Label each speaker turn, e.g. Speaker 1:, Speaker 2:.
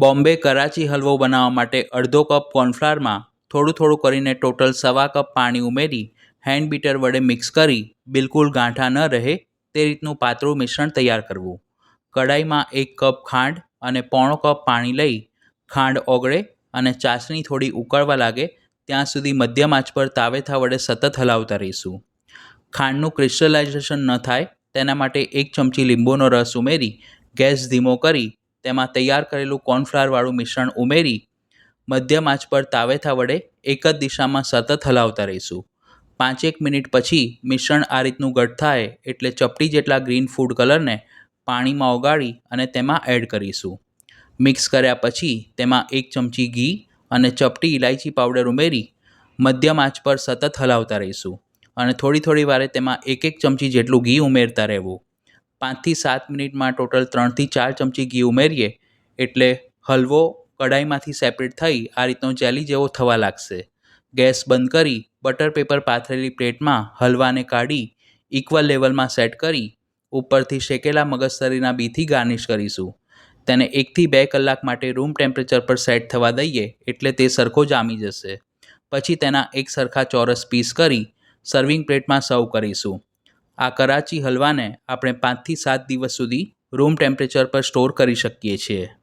Speaker 1: બોમ્બે કરાચી હલવો બનાવવા માટે અડધો કપ કોર્નફ્લાવરમાં થોડું થોડું કરીને ટોટલ સવા કપ પાણી ઉમેરી હેન્ડ બીટર વડે મિક્સ કરી બિલકુલ ગાંઠા ન રહે તે રીતનું પાતળું મિશ્રણ તૈયાર કરવું. કડાઈમાં એક કપ ખાંડ અને પોણો કપ પાણી લઈ ખાંડ ઓગળે અને ચાસણી થોડી ઉકળવા લાગે ત્યાં સુધી મધ્યમ આંચ પર તાવેથા વડે સતત હલાવતા રહીશું. ખાંડનું ક્રિસ્ટલાઇઝેશન ન થાય તેના માટે એક ચમચી લીંબુનો રસ ઉમેરી ગેસ ધીમો કરી તેમાં તૈયાર કરેલું કોર્નફ્લાવરવાળું મિશ્રણ ઉમેરી મધ્યમ આંચ પર તાવેથા વડે એક જ દિશામાં સતત હલાવતા રહીશું. પાંચેક મિનિટ પછી મિશ્રણ આ રીતનું ઘટ થાય એટલે ચપટી જેટલા ગ્રીન ફૂડ કલરને પાણીમાં ઓગાળી અને તેમાં એડ કરીશું. મિક્સ કર્યા પછી તેમાં એક ચમચી ઘી અને ચપટી ઇલાયચી પાવડર ઉમેરી મધ્યમ આંચ પર સતત હલાવતા રહીશું અને થોડી થોડી વારે તેમાં એક એક ચમચી જેટલું ઘી ઉમેરતા રહેવું. પાંચથી સાત મિનિટમાં ટોટલ ત્રણથી ચાર ચમચી ઘી ઉમેરીએ એટલે હલવો કઢાઈમાંથી સેપરેટ થઈ આ રીતનો જેલી જેવો થવા લાગશે. ગેસ બંધ કરી બટર પેપર પાથરેલી પ્લેટમાં હલવાને કાઢી ઇક્વલ લેવલમાં સેટ કરી ઉપરથી શેકેલા મગજતરીના બીથી ગાર્નિશ કરીશું. તેને એકથી બે કલાક માટે રૂમ ટેમ્પરેચર પર સેટ થવા દઈએ એટલે તે સરખો જામી જશે. પછી તેના એક સરખા ચોરસ પીસ કરી સર્વિંગ પ્લેટમાં સર્વ કરીશું. આ કરાચી હલવાને આપણે પાંચથી સાત દિવસ સુધી રૂમ ટેમ્પરેચર પર સ્ટોર કરી શકીએ છીએ.